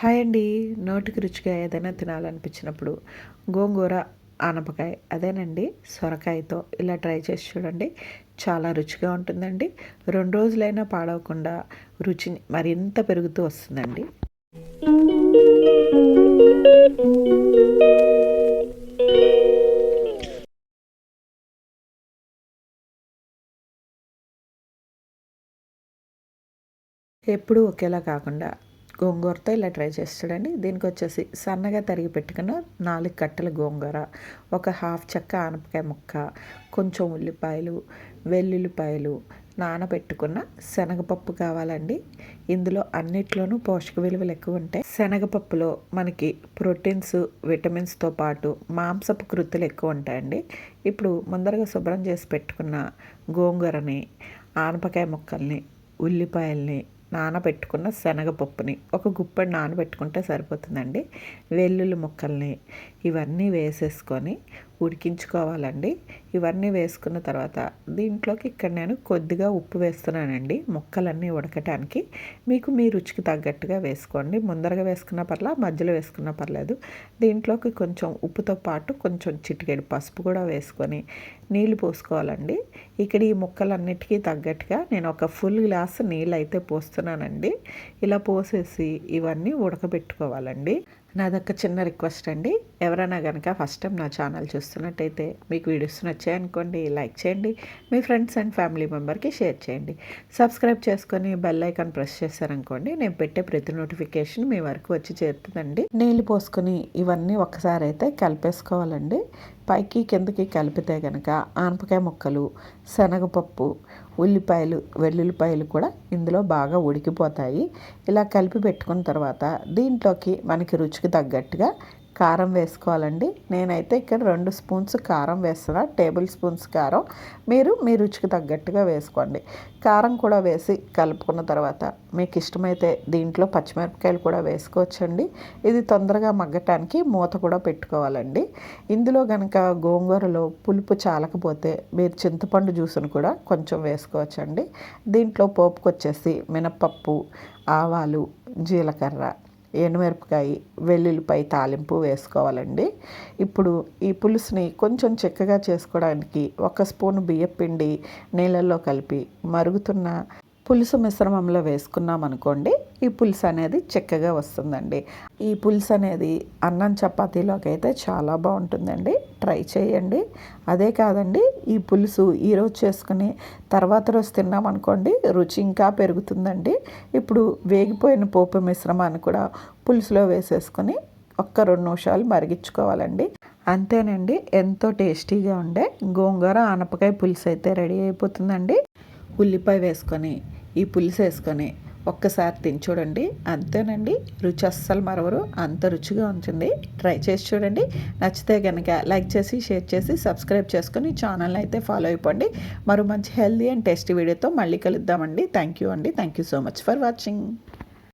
Hi అండి. నోటికి రుచిగా ఏదైనా తినాలనిపించినప్పుడు గోంగూర ఆనపకాయ అదేనండి. సొరకాయతో ఇలా ట్రై చేసి చూడండి. చాలా రుచిగా ఉంటుందండి. రెండు రోజులైనా పాడవకుండా రుచి మరింత పెరుగుతూ వస్తుందండి. ఎప్పుడూ ఒకేలా కాకుండా గోంగూరతో ఇలా ట్రై చేసి చూడండి. దీనికి వచ్చేసి సన్నగా తరిగి పెట్టుకున్న నాలుగు కట్టల గోంగూర ఒక హాఫ్ చెక్క ఆనపకాయ ముక్క కొంచెం ఉల్లిపాయలు వెల్లుల్లిపాయలు నానబెట్టుకున్న శనగపప్పు కావాలండి. ఇందులో అన్నిట్లోనూ పోషక విలువలు ఎక్కువ ఉంటాయి. శనగపప్పులో మనకి ప్రోటీన్స్ విటమిన్స్తో పాటు మాంసపు కృతులు ఎక్కువ ఉంటాయండి. ఇప్పుడు ముందరగా శుభ్రం చేసి పెట్టుకున్న గోంగూరని ఆనపకాయ ముక్కల్ని ఉల్లిపాయల్ని నానబెట్టుకున్న శనగపప్పుని ఒక గుప్పెడు నానబెట్టుకుంటే సరిపోతుందండి. వెల్లుల్లి ముక్కల్ని ఇవన్నీ వేసేసుకొని ఉడికించుకోవాలండి. ఇవన్నీ వేసుకున్న తర్వాత దీంట్లోకి ఇక్కడ నేను కొద్దిగా ఉప్పు వేస్తున్నానండి. ముక్కలన్నీ ఉడకటానికి. మీకు మీ రుచికి తగ్గట్టుగా వేసుకోండి. ముందరగా వేసుకున్న పర్లా మధ్యలో వేసుకున్న పర్లేదు. దీంట్లోకి కొంచెం ఉప్పుతో పాటు కొంచెం చిటికెడు పసుపు కూడా వేసుకొని నీళ్ళు పోసుకోవాలండి. ఇక్కడ ఈ ముక్కలన్నిటికీ తగ్గట్టుగా నేను ఒక ఫుల్ గ్లాస్ నీళ్ళు అయితే పోస్తున్నానండి. ఇలా పోసేసి ఇవన్నీ ఉడకబెట్టుకోవాలండి. నాదొక చిన్న రిక్వెస్ట్ అండి. ఎవరైనా కనుక ఫస్ట్ టైం నా ఛానల్ చూస్తున్నట్టయితే మీకు వీడియోస్ నచ్చాయనుకోండి లైక్ చేయండి. మీ ఫ్రెండ్స్ అండ్ ఫ్యామిలీ మెంబర్కి షేర్ చేయండి. సబ్స్క్రైబ్ చేసుకొని బెల్ ఐకాన్ ప్రెస్ చేశారనుకోండి నేను పెట్టే ప్రతి నోటిఫికేషన్ మీ వరకు వచ్చి చేరుతుందండి. నీళ్ళు పోసుకొని ఇవన్నీ ఒకసారి అయితే కలిపేసుకోవాలండి. పైకి కిందకి కలిపితే కనుక ఆనపకాయ ముక్కలు శనగపప్పు ఉల్లిపాయలు వెల్లుల్లిపాయలు కూడా ఇందులో బాగా ఉడికిపోతాయి. ఇలా కలిపి పెట్టుకున్న తర్వాత దీంట్లోకి మనకి రుచికి తగ్గట్టుగా కారం వేసుకోవాలండి. నేనైతే ఇక్కడ రెండు స్పూన్స్ కారం వేస్తున్నా టేబుల్ స్పూన్స్ కారం. మీరు మీ రుచికి తగ్గట్టుగా వేసుకోండి. కారం కూడా వేసి కలుపుకున్న తర్వాత మీకు ఇష్టమైతే దీంట్లో పచ్చిమిరపకాయలు కూడా వేసుకోవచ్చండి. ఇది తొందరగా మగ్గటానికి మూత కూడా పెట్టుకోవాలండి. ఇందులో కనుక గోంగూరలో పులుపు చాలకపోతే మీరు చింతపండు జ్యూస్ను కూడా కొంచెం వేసుకోవచ్చండి. దీంట్లో పోపుకొచ్చేసి మినప్పప్పు ఆవాలు జీలకర్ర ఎండుమిరపకాయ వెల్లుల్లిపాయ తాలింపు వేసుకోవాలండి. ఇప్పుడు ఈ పులుసుని కొంచెం చిక్కగా చేసుకోవడానికి ఒక స్పూన్ బియ్యపిండి నీళ్ళల్లో కలిపి మరుగుతున్న పులుసు మిశ్రమంలో వేసుకున్నాం అనుకోండి ఈ పులుసు అనేది చక్కగా వస్తుందండి. ఈ పులుసు అనేది అన్నం చపాతీలోకి అయితే చాలా బాగుంటుందండి. ట్రై చేయండి. అదే కాదండి ఈ పులుసు ఈరోజు చేసుకుని తర్వాత రోజు తిన్నాం అనుకోండి రుచి ఇంకా పెరుగుతుందండి. ఇప్పుడు వేగిపోయిన పోపు మిశ్రమాన్ని కూడా పులుసులో వేసేసుకొని ఒక్క రెండు నిమిషాలు మరిగించుకోవాలండి. అంతేనండి ఎంతో టేస్టీగా ఉండే గోంగూర ఆనపకాయ పులుసు అయితే రెడీ అయిపోతుందండి. ఉల్లిపాయ వేసుకొని ఈ పులుసు వేసుకొని ఒక్కసారి తిని చూడండి. అంతేనండి. రుచి అస్సలు మరవరు. అంత రుచిగా ఉంటుంది. ట్రై చేసి చూడండి. నచ్చితే కనుక లైక్ చేసి షేర్ చేసి సబ్స్క్రైబ్ చేసుకొని ఛానల్ అయితే ఫాలో అయిపోండి. మరో మంచి హెల్దీ అండ్ టేస్టీ వీడియోతో మళ్ళీ కలుద్దామండి. థ్యాంక్ యూ అండి. Thank you so much for watching.